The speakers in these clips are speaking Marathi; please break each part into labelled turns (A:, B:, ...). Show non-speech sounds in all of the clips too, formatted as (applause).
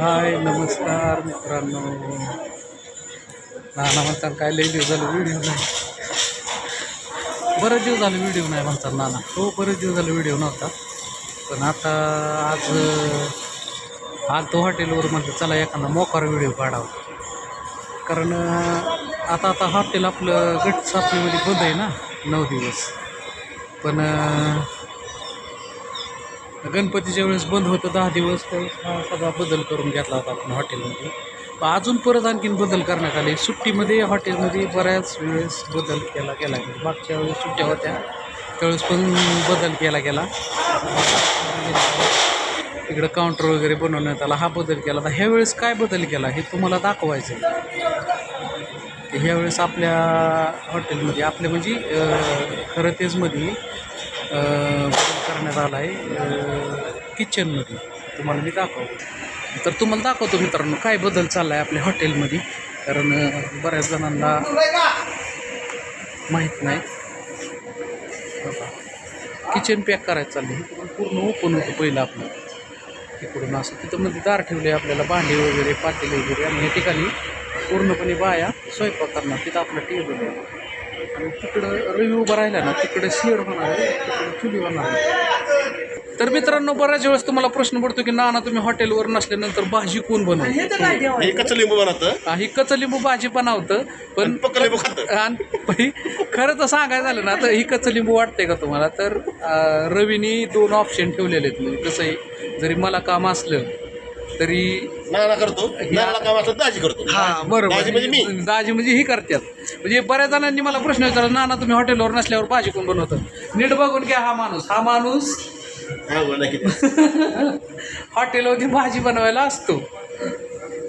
A: हाय नमस्कार मित्रांनो. ना म्हणतात काय लई दिवस झालं व्हिडिओ नाही. बरेच दिवस झालं व्हिडिओ नाही म्हणतात नाना हो बरेच दिवस झालं व्हिडिओ नव्हता. पण आता आज आज आलतो हॉटेलवर म्हटलं चला एखादा मोकार व्हिडिओ काढावा. कारण आता आता हॉटेल आपलं गट सापणीमध्ये बंद आहे ना नऊ दिवस. पण गणपतीच्या वेळेस बंद होतं दहा दिवस तर हा सगळा बदल करून घेतला होता आपण हॉटेलमध्ये. अजून परत आणखीन बदल करण्यात आले. सुट्टीमध्ये हॉटेलमध्ये बऱ्याच वेळेस बदल केला गेला. मागच्या वेळेस सुट्ट्या होत्या त्यावेळेस पण बदल केला गेला. इकडं काउंटर वगैरे बनवण्यात आला हा बदल केला. तर ह्यावेळेस काय बदल केला हे तुम्हाला दाखवायचं आहे ह्यावेळेस आपल्या हॉटेलमध्ये आपल्या म्हणजे खरं तेचमध्ये करण्यात आला आहे किचनमध्ये तुम्हाला मी दाखवतो. तर तुम्हाला दाखवतो मित्रांनो काय बदल चालला आहे आपल्या हॉटेलमध्ये कारण बऱ्याच जणांना माहीत नाही. किचन पॅक करायचं चाललं इकडून पूर्ण ओपन होतं पहिलं आपलं. इकडून असं तिथं मध्ये दार ठेवले आपल्याला भांडे वगैरे पातेले वगैरे आणि या ठिकाणी पूर्णपणे बाया स्वयंपाक करणार. तिथं आपलं टेबल आहे. आणि तिकडं रवी उभा राहिला ना तिकडं शेड होणार आहे तिकडं चुली होणार आहे तर मित्रांनो बऱ्याच वेळेस तुम्हाला प्रश्न पडतो की नाना तुम्ही हॉटेलवर नसल्यानंतर भाजी कोण बनवतो?
B: हे कच्चं लिंबू बनवतं.
A: ही कचलिंबू भाजी बनवतं पण
B: पक्क लिंबू खातं. (laughs)
A: आणि पै- खरं तर सांगायचं झालं ना तर ही कचलिंबू वाटते का तुम्हाला? तर अं, रवीनी दोन ऑप्शन ठेवलेले आहेत. म्हणजे कसं आहे जरी मला काम असलं तरी
B: नाना करतो नानाला काम असलं दाजी करतो.
A: हा बरोबर.
B: दाजी म्हणजे मी.
A: दाजी म्हणजे ही करतात. म्हणजे बऱ्याच जणांनी मला प्रश्न विचारला नाना तुम्ही हॉटेलवर नसल्यावर भाजी कोण बनवतं? नीट बघून घ्या हा माणूस. हा माणूस
B: हा बोला की. (laughs)
A: हॉटेलमध्ये भाजी बनवायला असतो.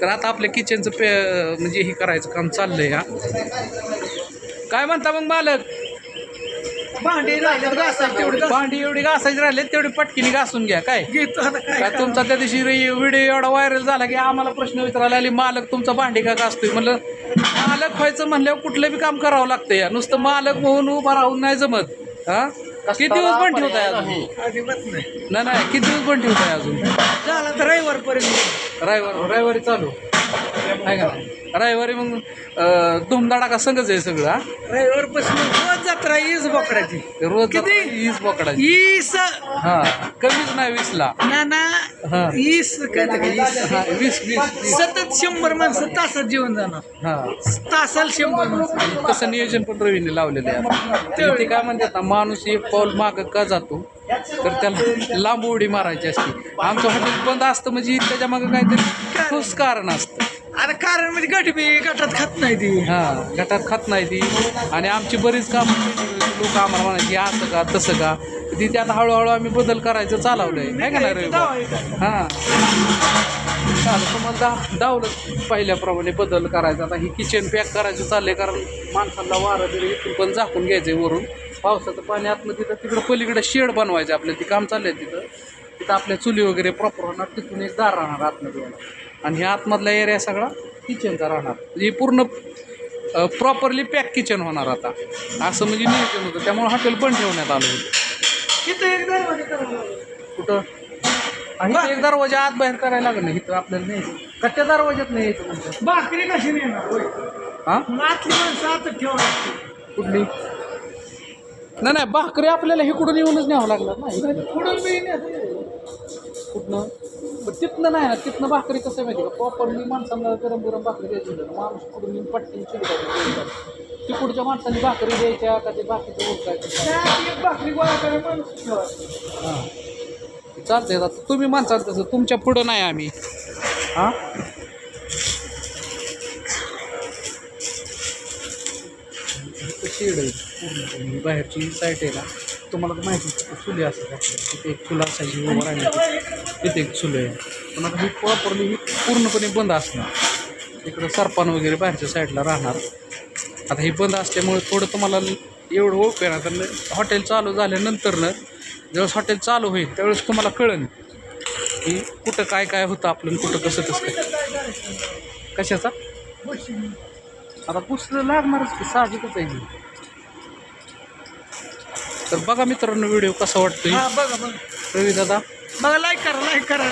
A: तर आता आपल्या किचनचं पे म्हणजे हे करायचं काम चाललंय हा. काय म्हणता मग मालक?
C: भांडी तेवढे
A: भांडी एवढी घासायची राहिले तेवढी पटकीने घासून घ्या काय?
C: घेतो आता काय
A: काय तुमचा त्या दिवशी व्हिडिओ एवढा व्हायरल झाला की आम्हाला प्रश्न विचारायला आले मालक तुमचा भांडी का घासतोय? म्हणलं मालक व्हायचं म्हणल्यावर कुठलं बी काम करावं लागतं या. नुसतं मालक म्हणून उभा राहून नाही जमत. हा? किती दिवस पण ठेवताय अजून?
C: अजिबात नाही.
A: नाही नाही किती दिवस पण ठेवताय अजून?
C: झाला तर रविवार पर्यंत.
A: रविवार रविवारी चालू. आहे का नाही रविवारी मग धुमधडाका संघच आहे सगळं हा?
C: रविवारपासून रोज जत्रा ईज बोकडाची.
A: रोज
C: किती?
A: ईज पकडायची
C: ईस
A: हा कमीच नाही वीसला.
C: ना ना
A: हा.
C: ईस काय ते काय ईस
A: हा वीस वीस
C: सतत शंभर माणसं तासात जेवण जाणार.
A: हा.
C: तासाला शंभर माणसं.
A: तसं नियोजन पण रवीने लावलेलं आहे आता. ते काय म्हणतात ना माणूस एक पाऊल मागं का जातो? तर त्याला लांब उडी मारायची असते. आमचं हॉटेल बंद असतं म्हणजे त्याच्या मागं काहीतरी ठोस कारण असतं.
C: आता कारण म्हणजे गट बी गटात खात नाही ती.
A: हा गटात खात नाही ती. आणि आमची बरीच कामं लोक आम्हाला म्हणायची असं का तसं का? ती ते आता हळूहळू आम्ही बदल करायचं चालवलंय. आहे का नाही रवी हां. चालेल तुम्हाला दा दावलं पहिल्याप्रमाणे बदल करायचा. आता ही किचन पॅक करायचं चाललंय कारण माणसाला वारं जरी इथून पण झाकून घ्यायचंय वरून. पावसाचं पाणी आतनं तिथं तिकडं पलीकडे शेड बनवायचं आपलं ती काम चाललंय तिथं. तिथं आपल्या चुली वगैरे प्रॉपर होणार तिथून एक दार राहणार आतमध्ये आणि ह्या आतमधला एरिया सगळा किचनचा राहणार. म्हणजे पूर्ण प्रॉपरली पॅक किचन होणार आता. असं म्हणजे नियोजन होतं त्यामुळे हॉटेल पण ठेवण्यात आलं होतं. कुठं? आणि एक दरवाजा आत बाहेर करायला लागलं नाही इथं आपल्याला नाही. कच्च्या दरवाज्यात नाही
C: भाकरी कशी होय.
A: हां?
C: आतली माणसं आता ठेवा
A: कुठली? नाही नाही भाकरी आपल्याला इकडून येऊनच न्यावं लागणार
C: बी नाही.
A: कुठनं? पण तिथनं नाही ना तिथनं भाकरी कसं माहिती का प्रॉपरली माणसांना गरम गरम भाकरी द्यायची माणूस कुठून येऊन पटकन सुविधा तिकडच्या माणसांनी भाकरी द्यायच्या का ते बाकीचं
C: त्यात एक भाकरी गोळा करायला माणूस
A: हां. चालतंय आता तुम्ही माणसाल तसं तुमच्या पुढं नाही आम्ही. हां? शेड आहे पूर्णपणे बाहेरची साईट आहे ना तुम्हाला तर माहिती चुली असतात तिथे एक चुला असायची उभं राहिली तिथे एक चुलं आहे. पण आता ही प्रॉपरली ही पूर्णपणे बंद असणार. इकडं सरपान वगैरे बाहेरच्या साईडला राहणार. आता हे बंद असल्यामुळे थोडं तुम्हाला एवढं ओळख येणार तर हॉटेल चालू झाल्यानंतरनं ज्यावेळेस हॉटेल चालू होईल त्यावेळेस तुम्हाला कळन की कुठं काय काय होतं आपलं कुठं कसं कसं काय. कशाचा? आता पुस्तकं लागणारच की साहजिकच आहे. तर बघा मित्रांनो व्हिडिओ कसा वाटतोय.
C: हा बघा बघा.
A: रवी दादा.
C: बघा लाईक करा लाईक करा.